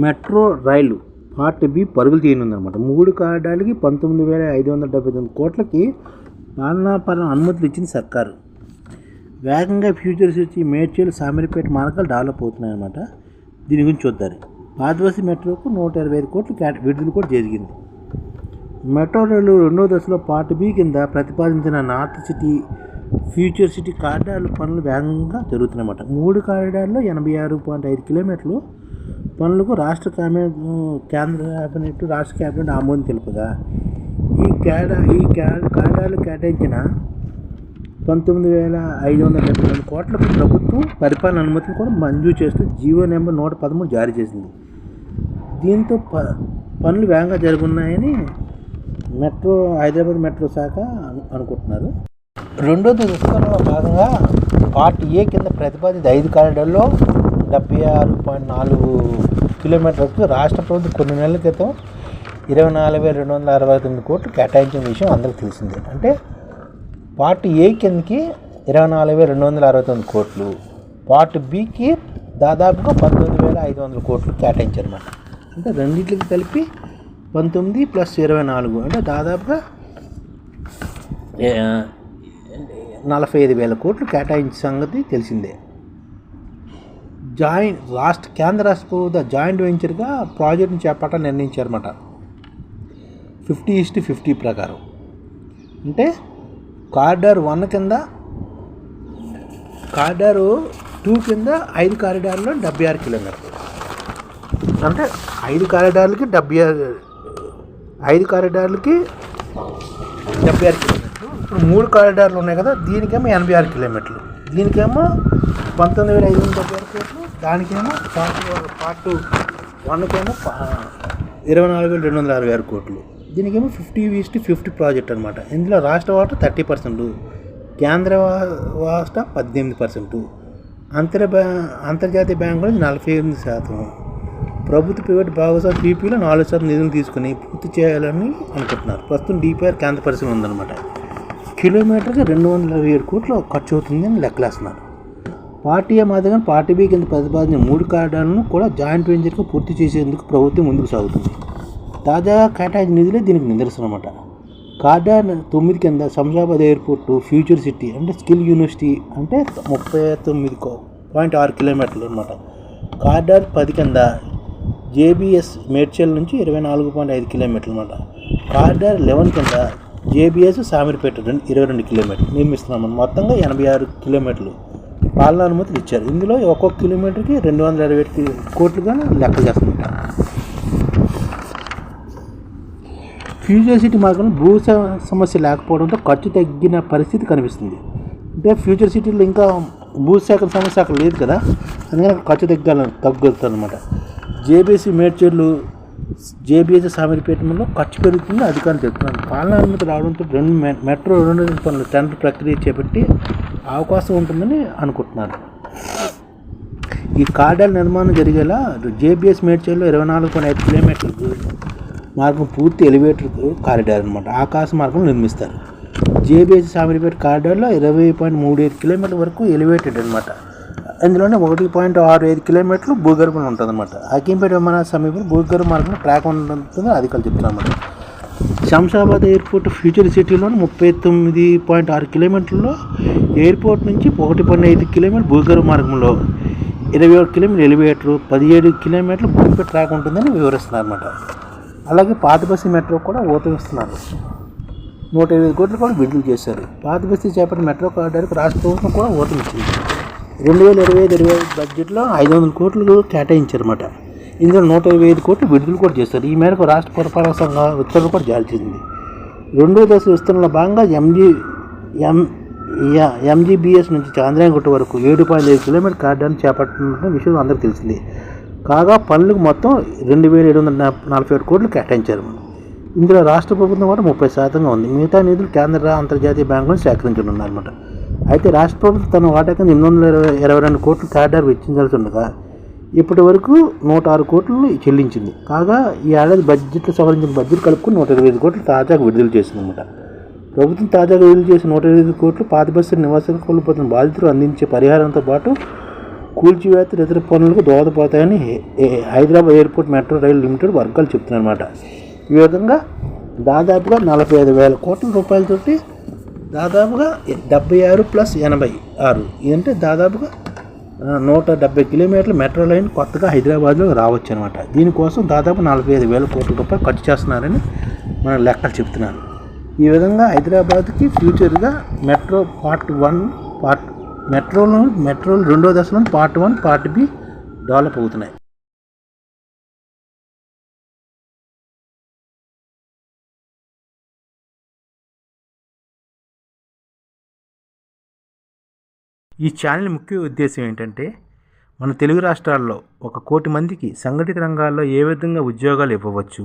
Metro రైలు part B పరుగులు తీయనుందన్నమాట. మూడు కార్డాలకి పంతొమ్మిది వేల ఐదు వందల డెబ్బై తొమ్మిది కోట్లకి పాలనాపాలన అనుమతులు ఇచ్చింది సర్కారు. వేగంగా ఫ్యూచర్స్ వచ్చి మేడ్చల్ సామిరిపేట మార్గాలు డెవలప్ అవుతున్నాయి అనమాట దీని గురించి చూద్దారు పాదవసి మెట్రోకు నూట ఇరవై ఐదు కోట్లు క్యాట్ విడుదల కూడా జరిగింది. మెట్రో రైలు రెండో దశలో పార్ట్ బి కింద ప్రతిపాదించిన నార్త్ సిటీ ఫ్యూచర్ సిటీ కారిడార్ల పనులు వేగంగా జరుగుతున్నాయన్నమాట. మూడు కారిడార్లో ఎనభై ఆరు పాయింట్ ఐదు కిలోమీటర్లు పనులకు రాష్ట్ర క్యాబినెట్ కేంద్ర క్యాబినెట్ రాష్ట్ర క్యాబినెట్ ఆమోదం తెలుపగా ఈ కేడా ఈ కా- కేటాయించిన పంతొమ్మిది వేల ఐదు వందల డెబ్బై రెండు కోట్లకు ప్రభుత్వం పరిపాలన అనుమతిని కూడా మంజూరు చేస్తూ జీవో నెంబర్ నూట పదమూడు జారీ చేసింది. దీంతో ప పనులు వేగంగా జరుగున్నాయని మెట్రో హైదరాబాద్ మెట్రో శాఖ అనుకుంటున్నారు. రెండో దశలో భాగంగా పార్ట్ ఏ కింద ప్రతిపాదిత ఐదు కారిడార్లో డెబ్బై ఆరు పాయింట్ నాలుగు కిలోమీటర్లకు రాష్ట్ర ప్రభుత్వం కొన్ని నెలల క్రితం ఇరవై నాలుగు వేల రెండు వందల అరవై తొమ్మిది కోట్లు కేటాయించిన విషయం అందరికీ తెలిసిందే. అంటే పార్ట్ ఏ కిందకి ఇరవై నాలుగు వేల రెండు వందల అరవై తొమ్మిది కోట్లు పార్ట్ బికి దాదాపుగా పంతొమ్మిది వేల ఐదు వందల కోట్లు కేటాయించారు అన్నమాట అంటే రెండింటికి కలిపి పంతొమ్మిది ప్లస్ ఇరవై నాలుగు అంటే దాదాపుగా నలభై ఐదు వేల కోట్లు కేటాయించిన సంగతి తెలిసిందే. జాయింట్ రాష్ట్ర కేంద్ర రాష్ట్ర జాయింట్ వెంచర్గా ప్రాజెక్ట్ని చేపట్టాలని నిర్ణయించారన్నమాట. ఫిఫ్టీ ఈస్ట్ ఫిఫ్టీ ప్రకారం. అంటే కారిడార్ వన్ కింద కారిడారు టూ కింద ఐదు కారిడార్లో డెబ్బై ఆరు కిలోమీటర్లు అంటే ఐదు కారిడార్లకి డెబ్బై ఆరు ఐదు కారిడార్లకి డెబ్బై ఆరు కిలోమీటర్లు. ఇప్పుడు మూడు కారిడార్లు ఉన్నాయి కదా దీనికేమో ఎనభై ఆరు కిలోమీటర్లు. దీనికేమో పంతొమ్మిది వేల ఐదు వందల డెబ్బై ఆరు కిలోమీటర్లు దానికేమో పార్ట్ పార్ట్ వన్కేమో ఇరవై నాలుగు వేల రెండు వందల అరవై ఆరు కోట్లు. దీనికేమో ఫిఫ్టీ ఈస్ట్ ఫిఫ్టీ ప్రాజెక్ట్ అనమాట ఇందులో రాష్ట్ర వాటా థర్టీ పర్సెంట్ కేంద్ర వా- వాటా పద్దెనిమిది పర్సెంట్ అంతర్ బ్యా అంతర్జాతీయ బ్యాంకులో నలభై ఎనిమిది శాతం. ప్రభుత్వ ప్రైవేట్ భాగస్వామి పీపీలో నాలుగు శాతం నిధులు తీసుకుని పూర్తి చేయాలని అనుకుంటున్నారు. ప్రస్తుతం డిపిఆర్ కేంద్ర పరిశ్రమ ఉందన్నమాట. కిలోమీటర్కి రెండు వందల ఇరవై ఏడు కోట్లు ఖర్చు అవుతుందని లెక్కలేస్తున్నారు. పార్టీ ఏ మాదిరిగా పార్టీ బి కింద ప్రతిపాదించిన మూడు కార్యాలను కూడా జాయింట్ వెంచర్గా పూర్తి చేసేందుకు ప్రభుత్వం ముందుకు సాగుతుంది. తాజాగా కేటాయించిన నిధులే దీనికి నిదర్శనం అన్నమాట. కార్డార్ తొమ్మిది కింద శంషాబాద్ ఎయిర్పోర్ట్ ఫ్యూచర్ సిటీ అంటే స్కిల్ యూనివర్సిటీ అంటే ముప్పై తొమ్మిది కో- పాయింట్ ఆరు కిలోమీటర్లు అనమాట కార్డార్ పది కింద జేబీఎస్ మేడ్చల్ నుంచి ఇరవై నాలుగు పాయింట్ ఐదు కిలోమీటర్లు అనమాట కార్డార్ లెవెన్ కింద జేబీఎస్ సామిరిపేట రెండు ఇరవై రెండు కిలోమీటర్లు నిర్మిస్తున్నాం మొత్తంగా ఎనభై ఆరు కిలోమీటర్లు. పాలనా అనుమతులు ఇచ్చారు. ఇందులో ఒక్కొక్క కిలోమీటర్కి రెండు వందల ఇరవై కోట్లుగా లెక్క చేస్తుంటారు ఫ్యూచర్ సిటీ మార్గంలో భూ సమస్య లేకపోవడంతో ఖర్చు తగ్గిన పరిస్థితి కనిపిస్తుంది. అంటే ఫ్యూచర్ సిటీలో ఇంకా భూసేకరణ సమస్య అక్కడ లేదు కదా. అందుకని ఖర్చు తగ్గాల తగ్గుతుంది అనమాట జేబీసీ మేడ్చర్లు జేబీఎస్ సామర్పేటంలో ఖర్చు పెరుగుతుంది అధికారులు చెప్తున్నారు. పాలనా అనుమతి రావడంతో రెండు మె- మెట్రో రెండు పనులు టెండర్ ప్రక్రియ చేపట్టి అవకాశం ఉంటుందని అనుకుంటున్నారు ఈ కార్డల్ నిర్మాణం జరిగేలా జేబీఎస్ మేడ్చల్లో ఇరవై నాలుగు పాయింట్ ఐదు కిలోమీటర్లు మార్గం పూర్తి ఎలివేటర్ కారిడార్ అనమాట ఆకాశ మార్గం నిర్మిస్తారు. జేబీఎస్ సామిరిపేట కారిడార్లో ఇరవై పాయింట్ మూడు ఐదు కిలోమీటర్ల వరకు ఎలివేటెడ్ అనమాట అందులోనే ఒకటి పాయింట్ ఆరు ఐదు కిలోమీటర్లు భూగర్భం ఉంటుంది అనమాట అకింపేట విమాన సమీపంలో భూగర్భ మార్గం ట్రాక్ ఉంటుంది అధికారులు చెప్తున్నారు అన్నమాట. శంషాబాద్ ఎయిర్పోర్ట్ ఫ్యూచర్ సిటీలో ముప్పై తొమ్మిది పాయింట్ ఆరు కిలోమీటర్లో ఎయిర్పోర్ట్ నుంచి ఒకటి పాయింట్ ఐదు కిలోమీటర్ భూగర్భ మార్గంలో ఇరవై ఒక కిలోమీటర్ ఎలివేటర్ పదిహేడు కిలోమీటర్లు భూమి ట్రాక్ ఉంటుందని వివరిస్తున్నారు అనమాట అలాగే పాత బస్సు మెట్రో కూడా ఊతమిస్తున్నారు నూట ఇరవై కోట్లు కూడా విడుదల చేశారు. పాత బస్సు చేపట్టిన మెట్రో కార్డర్కి రాష్ట్ర ప్రభుత్వం కూడా ఊతమిచ్చింది రెండు వేల ఇరవై ఐదు ఇరవై ఐదు బడ్జెట్లో ఐదు వందల కోట్లు కేటాయించారన్నమాట. ఇందులో నూట ఇరవై ఐదు కోట్లు విడుదల కూడా చేశారు. ఈ మేరకు రాష్ట్ర పురపాలక సంఘ ఉత్తర్వులు కూడా జారీ చేసింది. రెండో దశ విస్తరణలో భాగంగా ఎంజీ ఎం యా- ఎంజీబీఎస్ నుంచి చాంద్రాయగుట్ట వరకు ఏడు పాయింట్ ఐదు కిలోమీటర్ కార్డాన్ని చేపట్టిన విషయం అందరికీ తెలిసింది. కాగా పనులకు మొత్తం రెండు వేల ఏడు వందల నలభై- ఏడు కోట్లు కేటాయించారు. ఇందులో రాష్ట్ర ప్రభుత్వం కూడా ముప్పై శాతంగా ఉంది. మిగతా నిధులు కేంద్ర అంతర్జాతీయ బ్యాంకులను సేకరించనున్నారన్నమాట అయితే రాష్ట్ర ప్రభుత్వం తన వాటా కింద ఎనిమిది వందల ఇరవై ఇరవై రెండు కోట్లు కారిడార్ వెచ్చించాల్సి ఉండగా ఇప్పటి వరకు నూట ఆరు కోట్లు చెల్లించింది. కాగా ఈ ఏడాది బడ్జెట్లో సవరించిన బడ్జెట్ కలుపుకుని నూట ఇరవై ఐదు కోట్లు తాజాగా విడుదల చేసిందన్నమాట. ప్రభుత్వం తాజాగా విడుదల చేసిన నూట ఇరవై కోట్లు పాత బస్సు నివాసాలకు కోల్పోతున్న బాధితులు అందించే పరిహారంతో పాటు కూల్చివేత ఇతర పనులకు దోహదపడతాయని ఏ- Hyderabad airport metro rail limited వర్గాలు చెప్తున్నారన్నమాట ఈ విధంగా దాదాపుగా నలభై ఐదు వేల కోట్ల రూపాయలతోటి దాదాపుగా డెబ్బై ఆరు ప్లస్ ఎనభై ఆరు. అంటే దాదాపుగా నూట డెబ్బై కిలోమీటర్ల మెట్రో లైన్ కొత్తగా హైదరాబాద్లో రావచ్చు అనమాట దీనికోసం దాదాపు నలభై ఐదు వేల కోట్ల రూపాయలు ఖర్చు చేస్తున్నారని మన లెక్కలు చెప్తున్నారు. ఈ విధంగా హైదరాబాద్కి ఫ్యూచర్గా మెట్రో పార్ట్ వన్ పార్ట్ మెట్రోలో మెట్రోలు రెండో దశలో part one part B develop అవుతున్నాయి. ఈ ఛానల్ ముఖ్య ఉద్దేశం ఏంటంటే మన తెలుగు రాష్ట్రాల్లో ఒక కోటి మందికి సంఘటిత రంగాల్లో ఏ విధంగా ఉద్యోగాలు ఇవ్వవచ్చు